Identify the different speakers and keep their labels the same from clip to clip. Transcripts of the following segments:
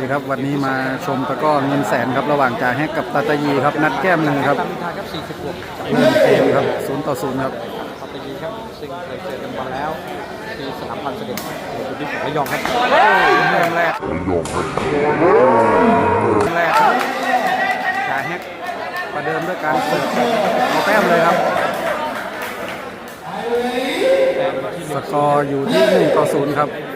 Speaker 1: ดีครับวันนี้มาชมตะกร้อเงินแสนครับระหว่างจ่าแฮกกับตาตายีครับนัดแก้มหนึ่งครับ
Speaker 2: ตามนิทานครับ40บวกจาก
Speaker 1: เริ่มเกมครับศูนย์ต่อศูนย์ครับ
Speaker 2: ปัตตานีครับซึ่งเคยเจอกันมาแล้วที่สนามพันเสด็จในพื้นที่ของระยองครับ
Speaker 1: เริ่มแรกเริ่มแรกครับจ่าแฮกประเดิมด้วยการเสิร์ฟเอาแต้มเลยครับ
Speaker 2: แต่ที่
Speaker 1: สกอร์อยู่ที่หนึ่งต่อศูนย์ครับ
Speaker 2: เกินครับ
Speaker 1: เสิร์ฟ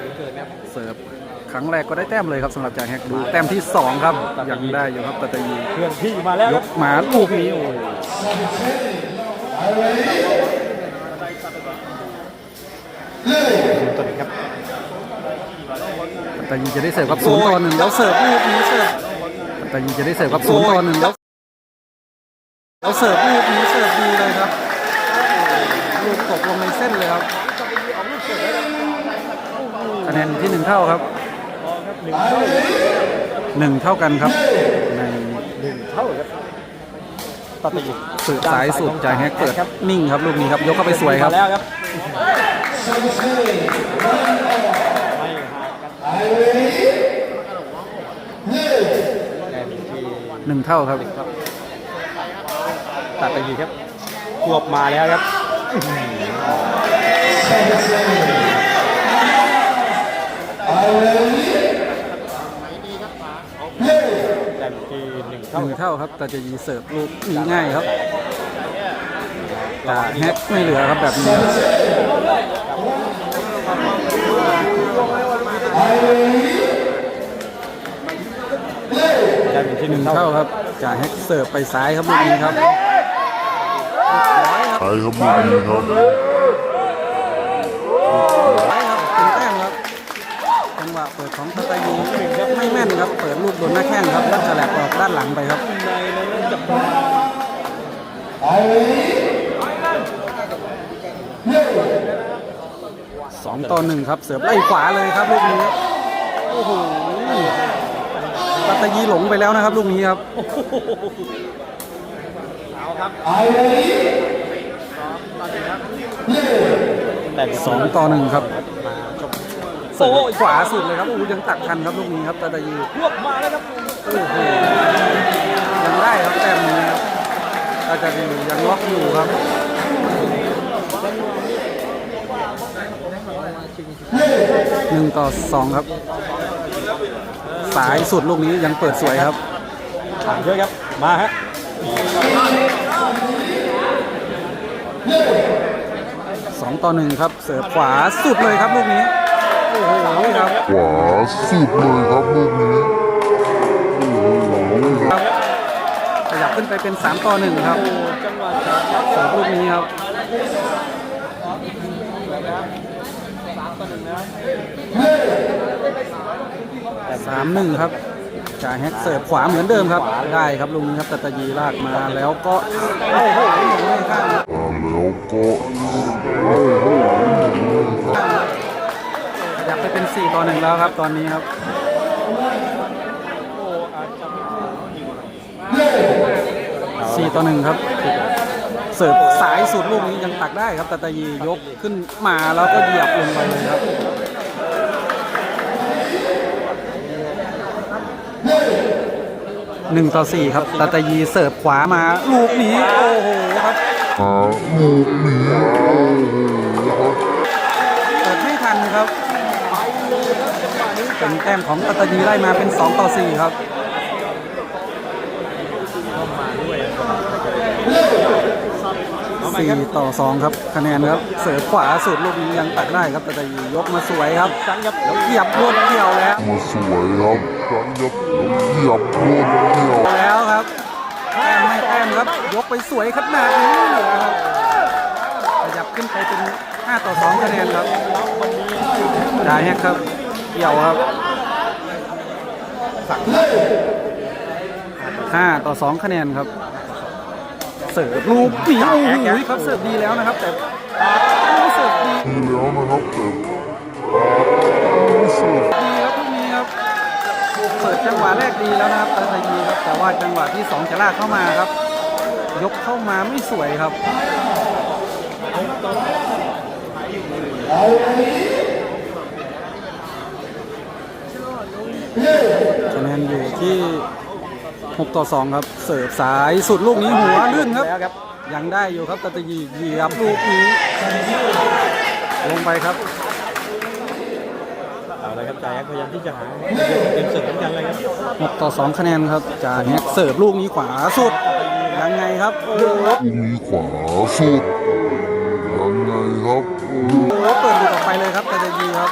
Speaker 1: ครั้งแรกก็ได้แต้มเลยครับสำหรับจ่าแฮกดูแต้มที่สองครับยังได้อยู่ครับตาตายี
Speaker 2: เคลื่อนที่มาแล้ว
Speaker 1: ย
Speaker 2: ครับ
Speaker 1: กหมาลูกนี้โอ้ย
Speaker 2: ตัวนี้ครับ
Speaker 1: ตายีจะได้เสิร์ฟครับศูนย์ต่อหนึ่งแล้วเสิร์ฟลูกนี้เสิร์ฟตายีจะได้เสิร์ฟครับศูนย์ต่อหนึ่งแล้วแล้วเสิร์ฟลูกนี้เสิร์ฟดีเลยครับลูกตกลงในเส้นเลยครับคะแนนที่หนึ่งเท่าครับ
Speaker 2: หนึ่งเท่า
Speaker 1: หนึ่งเท่ากันครับใน
Speaker 2: หนึ่งเท่าครับปัตตานี
Speaker 1: สืบสายสุดจ่ายแฮกเปิดนิ่งครับลูกนี้ครับยกเข้าไปสวยครับ
Speaker 2: มาแล้วครับไม่ห่างกันแต้มที่
Speaker 1: หนึ่งเท่าครับ
Speaker 2: ครับตัดไปดีครับควบมาแล้วครับแต้มที่ หนึ่ง
Speaker 1: ห
Speaker 2: เท่า
Speaker 1: นึ่งเท่าครับแต่จะยีเสิร์ฟลูกนี้ง่ายครับจ่าแฮกไม่เหลือครับแบบนี้ครับ
Speaker 2: แต้มที่
Speaker 1: ห
Speaker 2: ห
Speaker 1: นึ่
Speaker 2: นึ่
Speaker 1: ง
Speaker 2: งเท่า
Speaker 1: เท่าครับจ่าแฮกเสิร์ฟไปซ้ายครับลูกนี้ครับ
Speaker 3: ใช่ครับลูกนี้ครับ
Speaker 1: เปิดของตะตายีไม่แม่นครับ เปิดลูกโดนหน้าแข้งครับแล้วฉลับออกด้านหลังไปครับ
Speaker 2: ในนั้นจับ
Speaker 1: สองต่อหนึ่งครับ เสิร์ฟไล่ขวาเลยครับลูกนี้โอ้โหตะตายีหลงไปแล้วนะครับ ลูกนี้ครับ
Speaker 2: แต้ม
Speaker 1: สองต่อหนึ่งครับ
Speaker 2: มาชม
Speaker 1: เสิร์ฟขวาสุดเลยครับโอ้โหยังตักทันครับลูกนี้ครับตะตายี
Speaker 2: ควบมาแล้วครับ
Speaker 1: โอ้โหยังได้ครับแต้มนี้ครับตาตายียังล็อกอยู่ครับหนึ่งต่อสองครับ สายสุดลูกนี้ยังเปิดสวยครับ
Speaker 2: ผ่านเยอะครับ มาฮะ
Speaker 1: สองต่อหนึ่งครับ เสิร์ฟขวาสุดเลยครับลูกนี้ โอ้โหครับ
Speaker 3: ขวาสุดเลยครับลูกนี้โอ้โห
Speaker 1: ครับขยับขึ้นไปเป็น 3 ต่อ 1 ครับ
Speaker 2: จังหวะ
Speaker 1: สิร์ฟลูกนี้ครับสามหนึ่งครับจ่ายแฮกเสิร์ฟขวาเหมือนเดิมครับ ได้ครับลูกนี้ครับตะตะยีลากมาแล้วก็โอ้โหข้าง
Speaker 3: แล้วก็โอ้โห
Speaker 1: ยับไปเป็น4ต่อ1แล้วครับตอนนี้ครับ
Speaker 2: โอ้อาจจะ
Speaker 1: 4ต่อ1ครับ เสิร์ฟสายสุดลูกนี้ยังตักได้ครับตะตะยียกขึ้นมาแล้วก็เหยียบลงไปเลยครับหนึ่งต่อสี่ครับตาตายีเสิร์ฟขวามา ลูกนี้ โอ้โหครับ
Speaker 3: ลูกนี้
Speaker 1: เป็นแต้มของตาตายีไล่มาเป็น 2 ต่อ 4 ครับ4ต่อ2ครับคะแนนครับเสิร์ฟขวาสุดลูกนี้ยังตักได้ครับตาตายียกมาสวยครับ
Speaker 2: จังครับ
Speaker 1: แล้วเหยียบรวดเกี่ยวแล้ว
Speaker 3: มาสวยครับครั้งยับเหยียบโดนเดี่ยว
Speaker 1: แล้วครับแต้มไม่แต้มครับยกไปสวยขนาดนี้เหลือครับขยับขึ้นไปเป็น5ต่อ2คะแนนครับได้แฮกครับ เกี่ยวครับห้าต่อ2คะแนนครับ เสิร์ฟลูกหนีโอ้โหครับเสิร์ฟดีแล้วนะครับ แต่เสิร์ฟดี
Speaker 3: ทีแล้วนะครับแต่รู้สึก
Speaker 1: ดีครับลูกนี้ครับเปิดจังหวะแรกดีแล้วนะครับตาตายีครับแต่ว่าจังหวะที่2จะลากเข้ามาครับ ยกเข้ามาไม่สวยครับ คะแนนอยู่ที่ 6 ต่อ 2 ครับ เสิร์ฟสายสุดลูกนี้หัวลื่นครับ
Speaker 2: แล้วครับ
Speaker 1: ยังได้อยู่ครับตะตะยีเหยียบลูกนี้ ลงไปครับ
Speaker 2: เอาละครับจ่ายแอคพยายามที่จะหาเป็นเสริมเหมือนกันเลยครับ
Speaker 1: 6ต่อ 2 คะแนนครับจ่าแฮกเสิร์ฟลูกนี้ขวาสุด ยังไงครับโอ้โห
Speaker 3: ลูกนี้ขวาสุดยังไงครับโอ้โห
Speaker 1: เปิดหลุดออกไปเลยครับตะตะยีครับ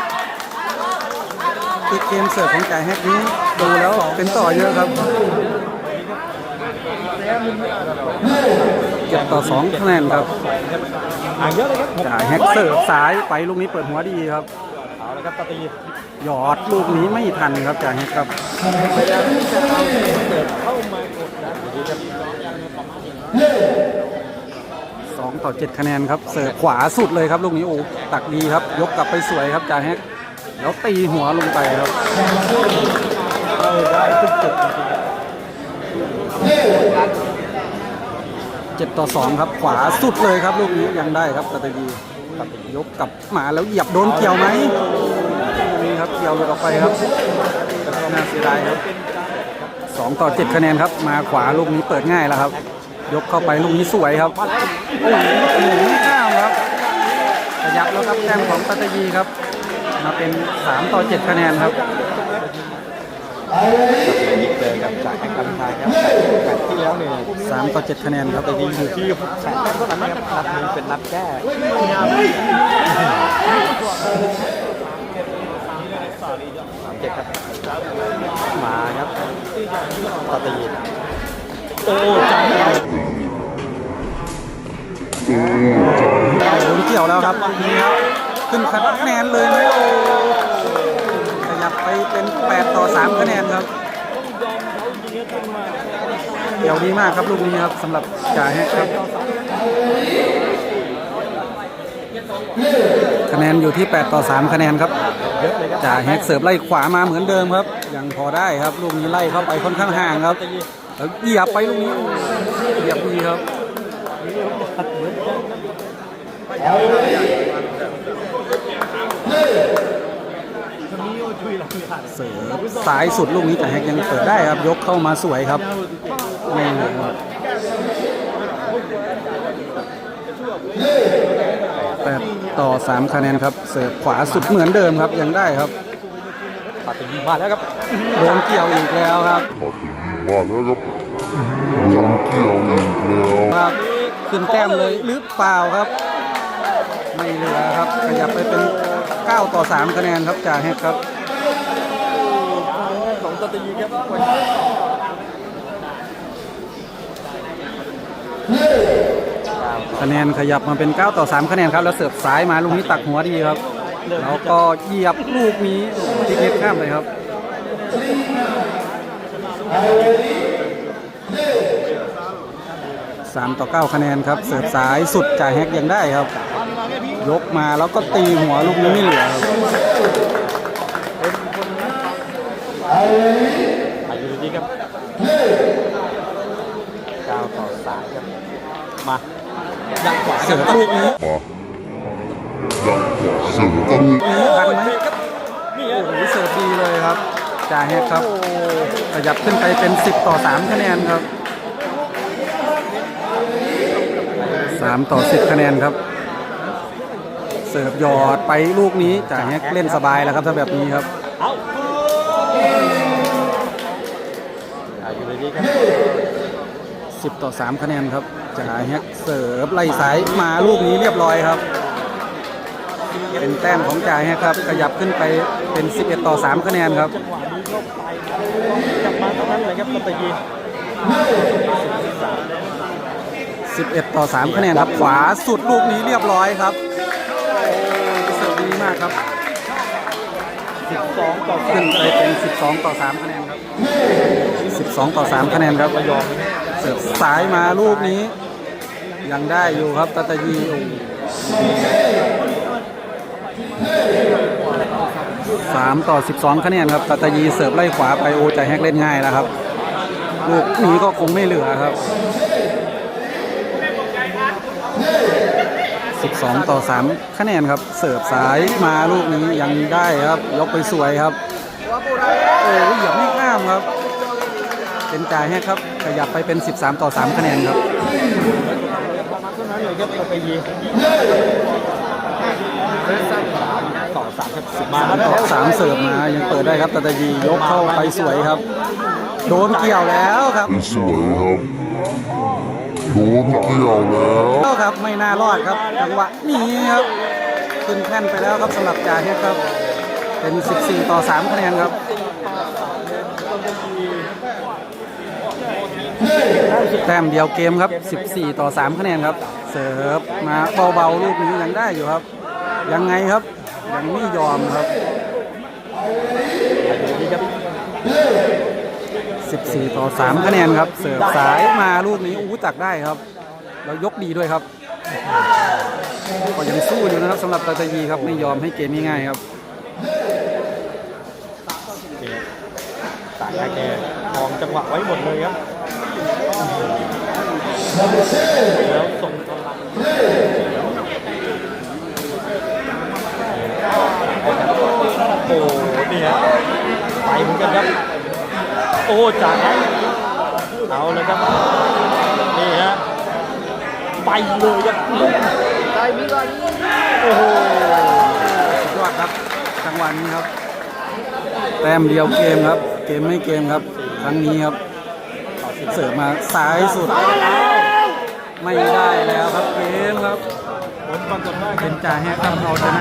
Speaker 1: คือเกมเสิร์ฟของจ่าแฮกนี้ดูแล้วเป็นต่อเยอะครับเก็บต่อ2คะแนนครับ
Speaker 2: ห่างเยอะเลยครับ
Speaker 1: จ่าแฮกเสิร์ฟซ้ายไปลูกนี้เปิดหัวดีครับ
Speaker 2: เอาละครับตี
Speaker 1: หยอดลูกนี้ไม่ทันครับจ่าแฮกครับ
Speaker 2: พยายามที่จะเอาเสิร์ฟเข้ามากดดันดีครับ
Speaker 1: 2ต่อ 7 คะแนนครับ เสิร์ฟขวาสุดเลยครับ ลูกนี้โอ้ตักดีครับ ยกกลับไปสวยครับจ่าแฮก แล้วตีหัวลงไปครับ
Speaker 2: เออได้ทุกจุดจริงๆครับ
Speaker 1: ต่อ2ครับขวาสุดเลยครับลูกนี้ยังได้ครับตะตะยีตัดยกกลับมาแล้วเหยียบโดนเกี่ยวไหมนี้ครับเกี่ยวหลุดออกไปครับน่าเสียดายครับ2ต่อ7คะแนนครับ มาขวาลูกนี้เปิดง่ายแล้วครับ ยกเข้าไปลูกนี้สวยครับโอ้โหหมุนข้ามครับขยับแล้วครับแต้มของปัตตยีครับ มาเป็น 3 ต่อ 7 คะแนนครับ
Speaker 2: เจอกับจ่ายแอคกันทายครับแมตช์ที่แล้วเนี่ย
Speaker 1: 3ต่อ7คะแนนครับ
Speaker 2: แต่ดีอยู่ที่แสนแต้มเท่านั้นนะครับนัดนี้เป็นนัดแก้สามเจ็ดครับ มาครับตาตีโอ้จังเลย
Speaker 1: โดนเกี่ยวแล้วครับลูกนี้ครับ ขึ้นคะแนนเลยไหมโอ้ขยับไปเป็น 8 ต่อ 3 คะแนนครับเกี่ยวดีมากครับลูกนี้ครับสำหรับจ่าแฮกครับ คะแนนอยู่ที่ 8 ต่อ 3 คะแนนครับจ่าแฮกเสิร์ฟไล่ขวามาเหมือนเดิมครับ ยังพอได้ครับลูกนี้ไล่เข้าไปค่อนข้างห่างครับแล้วเหยียบไปลูกนี้เหยียบดีครับ เสิร์ฟสายสุดลูกนี้แต่แฮกยังเปิดได้ครับ ยกเข้ามาสวยครับไม่เหลือครับแปดต่อสามคะแนนครับ เสิร์ฟขวาสุดเหมือนเดิมครับยังได้ครับ
Speaker 2: ตาตีมาแล้วครับ
Speaker 1: โดนเกี่ยวอีกแล้วครับ
Speaker 3: มาแล้วครับยังเกี่ยวอีกแล้ว
Speaker 1: ครับขึ้นแต้มเลยหรือเปล่าครับ ไม่เหลือครับขยับไปเป็น 9 ต่อ 3 คะแนนครับจ่าแฮกครับ
Speaker 2: ของตาตีครับ
Speaker 1: คะแนนขยับมาเป็น 9 ต่อ 3 คะแนนครับแล้วเสิร์ฟซ้ายมาลูกนี้ตักหัวดีครับ แล้วก็เหยียบลูกนี้ทิกเน็ตข้ามเลยครับ3ต่อ 9 คะแนนครับ เสิร์ฟซ้ายสุดจ่ายแฮกยังได้ครับ ยกมาแล้วก็ตีหัวลูกนี้ไม่เหลือครับ
Speaker 2: อายุดีครับ9ต่อ3ครับ มายังขวา
Speaker 1: เสิร์ฟลูกนี้
Speaker 3: มายังขวาเสือก็มี
Speaker 1: ทันไหม
Speaker 2: นี่
Speaker 1: โอ้โหเสิร์ฟดีเลยครับจ่าแฮกครับขยับขึ้นไปเป็น 10 ต่อ 3 คะแนนครับ 3 ต่อ 10 คะแนนครับ เสิร์ฟหยอดไปลูกนี้จ่าแฮกเล่นสบายแล้วครับถ้าแบบนี้ครับ
Speaker 2: เอาอายุดีครับ
Speaker 1: 10ต่อ3คะแนนครับจ่าแฮกเสิร์ฟไล่สายมาลูกนี้เรียบร้อยครับ เป็นแต้มของจ่าแฮกครับขยับขึ้นไปเป็น11ต่อ3คะแนนครับ
Speaker 2: จังหวะนี้เข้าไปกลับมาเท่านั้นเลยครับตาตี
Speaker 1: 11 ต่อ 3 คะแนนครับ ขวาสุดลูกนี้เรียบร้อยครับเสิร์ฟดี มากครับ
Speaker 2: 12 ต่อ
Speaker 1: ขึ้นไปเป็น 12 ต่อ 3 คะแนนครับ 12 ต่อ 3 คะแนนครับ
Speaker 2: ระยอง
Speaker 1: เสิร์ฟซ้ายมาลูกนี้ ยังได้อยู่ครับตาตายีสามต่อ 12 คะแนนครับตาตายีเสิร์ฟไล่ขวาไปโอใจแฮกเล่นง่ายแล้วครับ ลูกนี้ก็คงไม่เหลือครับ 12 ต่อ 3 คะแนนครับ เสิร์ฟซ้ายมาลูกนี้ยังได้ครับ ยกไปสวยครับ โอ้ยเหยียบไม่ข้ามครับ เป็นจ่ายแฮกครับ ขยับไปเป็น 13 ต่อ 3 คะแนนครับ
Speaker 2: มาณเท่านั้นเลยครับเราไปยีต่อสามครับสิบมา
Speaker 1: สามต่อสามเสิร์ฟมายังเปิดได้ครับตาตายียกเข้าไปสวยครับ โดนเกี่ยวแล้วครับ
Speaker 3: สวยครับ โดนเกี่ยวแล้ว
Speaker 1: แล้ว ครับไม่น่ารอดครับจังหวะนี้ครับขึ้นแท่นไปแล้วครับสำหรับจ่าเฮดครับ เป็น 14 ต่อ 3 คะแนนครับแต้มเดียวเกมครับ 14 ต่อ 3 คะแนนครับ เสิร์ฟมาเบาๆ ลูกนี้ยังได้อยู่ครับ ยังไงครับ ยังไม่ยอมครับ
Speaker 2: นี่ครับ
Speaker 1: 14 ต่อ 3 คะแนนครับ เสิร์ฟสายมาลูกนี้อู้ตักได้ครับ แล้วยกดีด้วยครับ ก็ยังสู้อยู่นะครับสำหรับตาตายีครับไม่ยอมให้เกมง่ายๆครับ
Speaker 2: ต่างแกมองจังหวะไว้หมดเลยครับแล้วส่งตลาดโอ้นี่ฮะไปเหมือนกันครับ โอ้จากนั้นเอาเลยครับ นี่ฮะ ไปเลยครับได้มีกันโอ้โห
Speaker 1: สุดยอดครับจังหวะนี้ครับ แต้มเดียวเกมครับ เกมไม่เกมครับ ครั้งนี้ครับ เสิร์ฟมาซ้ายสุด ไม่ได้แล้วครับเกมครับ
Speaker 2: ผลปรากฏว่า
Speaker 1: เป็นจ่าแฮกครับเอาชนะ